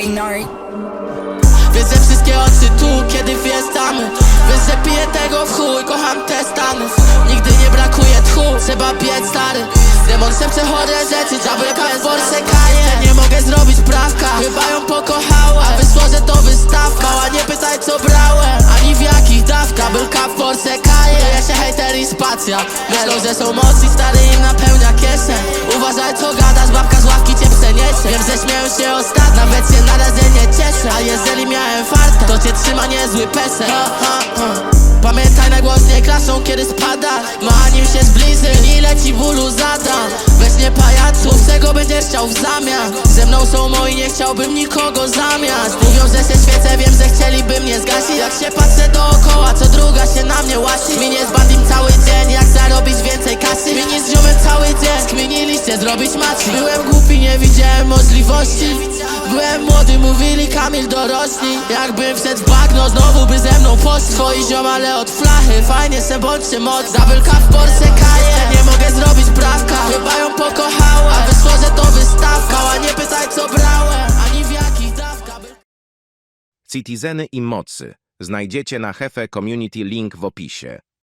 ignorant. Wiedzę wszystkie oczy tu, kiedy Wiesz, że piję tego w chuj, kocham te stany. Nigdy nie brakuje tchu, trzeba piec stary. Demon szepcze chore rzeczy, żabyka w Polsce kaje Nie mogę zrobić prawka, chyba ją pokochałem A wyszło, że to wystawka, mała nie pytaj co brałem. Ani w jakich dawkach, bylka w Polsce kaje Ja się hejter i spacja. Myślą, że są mocni, stary im napełnia kieszeń. Uważaj co gadasz, babka z ławki cię przeniesie Wiem, że śmieją się ostatnio, nie A jeżeli miałem farta, to cię trzyma niezły pesek. Ha, ha, ha. Pamiętaj najgłośniej klaszą, kiedy spada. Ma nim się zbliży, ile ci bólu zadam Weź nie pajacu, czego będziesz chciał w zamian? Ze mną są moi, nie chciałbym nikogo zamiast. Mówią, że się świecę, wiem, że chcieliby mnie zgasić. Jak się patrzę dookoła, co druga się na mnie łasi. Minie z bandim cały dzień, jak zarobić więcej kasy. Mini z ziomem cały dzień, skminiliście zrobić maci. Byłem głupi, nie widziałem możliwości Byłem młody, mówili Kamil dorośli. Jakbym wszedł w bagno, znowu by ze mną poszli. Twoi ziomale od flachy, fajnie se bądźcie moc Zabylka w Polsce kaje, nie mogę zrobić prawka. Chyba ją pokochałem, a wyszło, to wystawka. Mała nie pytaj co brałem, ani w jakich dawkach Citizeny i mocy. Znajdziecie na Hefe Community link w opisie.